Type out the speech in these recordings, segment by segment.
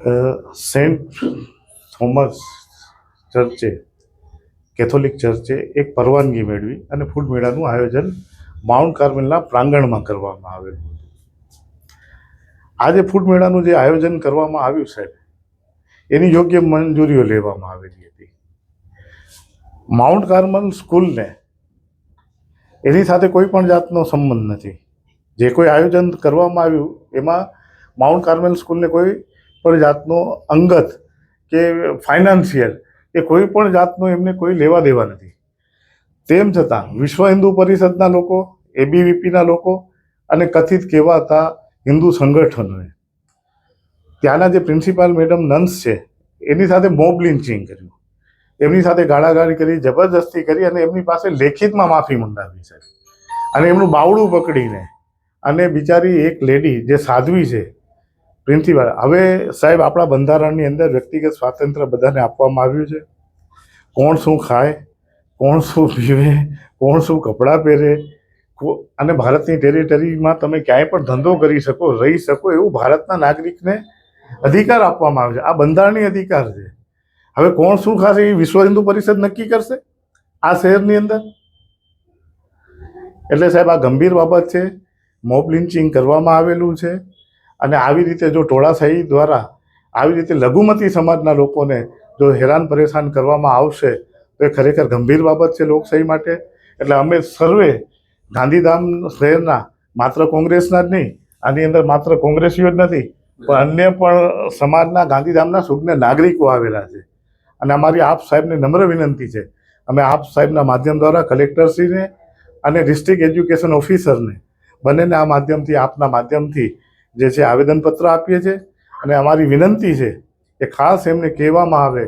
Saint Thomas ચર્ચે, Catholic ચર્ચે એક પરવાનગી મેળવી અને ફૂડ મેળાનું આયોજન માઉન્ટ કાર્મેલના પ્રાંગણમાં કરવામાં આવેલું હતું. આજે ફૂડ મેળાનું જે આયોજન કરવામાં આવ્યું સાહેબ એની યોગ્ય મંજૂરીઓ લેવામાં આવેલી હતી. માઉન્ટ કાર્મલ સ્કૂલને એની સાથે કોઈ પણ જાતનો સંબંધ નથી. જે કોઈ આયોજન કરવામાં આવ્યું, એમાં માઉન્ટ કાર્મેલ સ્કૂલને કોઈ પણ જાતનો અંગત કે ફાઇનાન્શિયલ કે કોઈ પણ જાતનો એમને કોઈ લેવા દેવા નથી. તેમ છતાં વિશ્વ હિન્દુ પરિષદના લોકો એબીવીપીના લોકો અને કથિત કહેવાતા હિન્દુ સંગઠનોએ. ત્યાંના જે પ્રિન્સિપાલ મેડમ નંસ છે, એની સાથે મોબ લિન્ચિંગ કર્યું. એમની સાથે ગાળાગાળી કરી જબરદસ્તી કરી અને એમની પાસે લેખિતમાં માફી મંગાવી છે. અને એમનું બાવડું પકડીને અને બિચારી એક લેડી જે સાધ્વી છે પ્રિન્સિપાલ હવે સાહેબ, આપણા બંધારણની અંદર વ્યક્તિગત સ્વાતંત્ર્ય બધાને આપવામાં આવ્યું છે. કોણ શું ખાય, કોણ શું પીવે, કોણ શું કપડાં પહેરે અને ભારતની ટેરિટરીમાં તમે ક્યાંય પણ ધંધો કરી શકો, રહી શકો એવું ભારતના નાગરિકને અધિકાર આપવામાં આવે છે. આ બંધારણીય અધિકાર છે. હવે કોણ શું ખાશે એ વિશ્વ હિન્દુ પરિષદ નક્કી કરશે આ શહેરની અંદર? એટલે સાહેબ, આ ગંભીર બાબત છે. મોબ લિન્ચિંગ કરવામાં આવેલું છે. અને આવી રીતે જો ટોળાશાહી દ્વારા આવી રીતે લઘુમતી સમાજના લોકોને જો હેરાન પરેશાન કરવામાં આવશે, તો એ ખરેખર ગંભીર બાબત છે લોકશાહી માટે. એટલે અમે સર્વે ગાંધીધામ શહેરના માત્ર કોંગ્રેસના જ નહીં, આની અંદર માત્ર કોંગ્રેસીઓ જ નથી, પણ અન્ય પણ સમાજના ગાંધીધામના સુજ્ઞ નાગરિકો આવેલા છે. અને અમારી આપ સાહેબને નમ્ર વિનંતી છે, અમે આપ સાહેબના માધ્યમ દ્વારા કલેક્ટરશ્રીને અને ડિસ્ટ્રિક્ટ એજ્યુકેશન ઓફિસરને બંનેને આ માધ્યમથી, આપના માધ્યમથી જે છે આવેદનપત્ર આપીએ છીએ. અને અમારી વિનંતી છે કે ખાસ એમને કહેવામાં આવે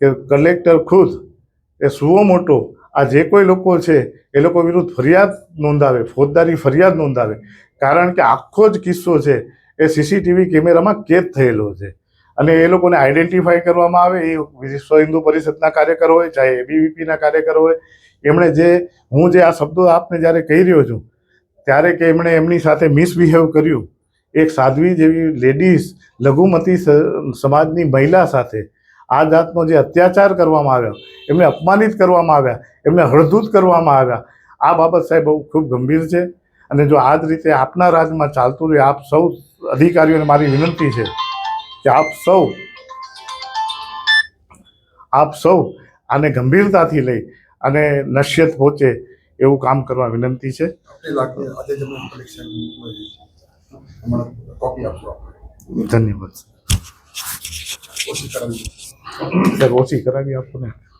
કે કલેક્ટર ખુદ એ સુઓ મોટો આ જે કોઈ લોકો છે એ લોકો વિરુદ્ધ ફરિયાદ નોંધાવે, ફોજદારી ફરિયાદ નોંધાવે. કારણ કે આખો જ કિસ્સો છે એ સીસીટીવી કેમેરામાં કેદ થયેલો છે. અને એ લોકોને આઈડેન્ટિફાઈ કરવામાં આવે, એ વિશ્વ હિન્દુ પરિષદના કાર્યકર હોય, ચાહે એબીવીપીના કાર્યકર હોય. એમણે જે, હું જે આ શબ્દો આપને જ્યારે કહી રહ્યો છું, ત્યારે કે એમણે એમની સાથે મિસબિહેવ કર્યું. એક સાધ્વી જેવી લેડીઝ લઘુમતી સમાજની મહિલા સાથે આ જાતનો જે અત્યાચાર કરવામાં આવ્યો, એમને અપમાનિત કરવામાં આવ્યા, એમને હળધૂત કરવામાં આવ્યા, આ બાબત સાહેબ બહુ ખૂબ ગંભીર છે. અને જો આ જ રીતે આપના રાજમાં ચાલતું રહે આપ સૌ અધિકારીઓને મારી વિનંતી છે કે આપ સૌ આપ સૌ આને ગંભીરતાથી લઈ અને નશ્યત પહોંચે એવું કામ કરવા વિનંતી છે. આપને લાગે આજે જ અમે કલેક્શન હમણાં કોપી આપશો આપણે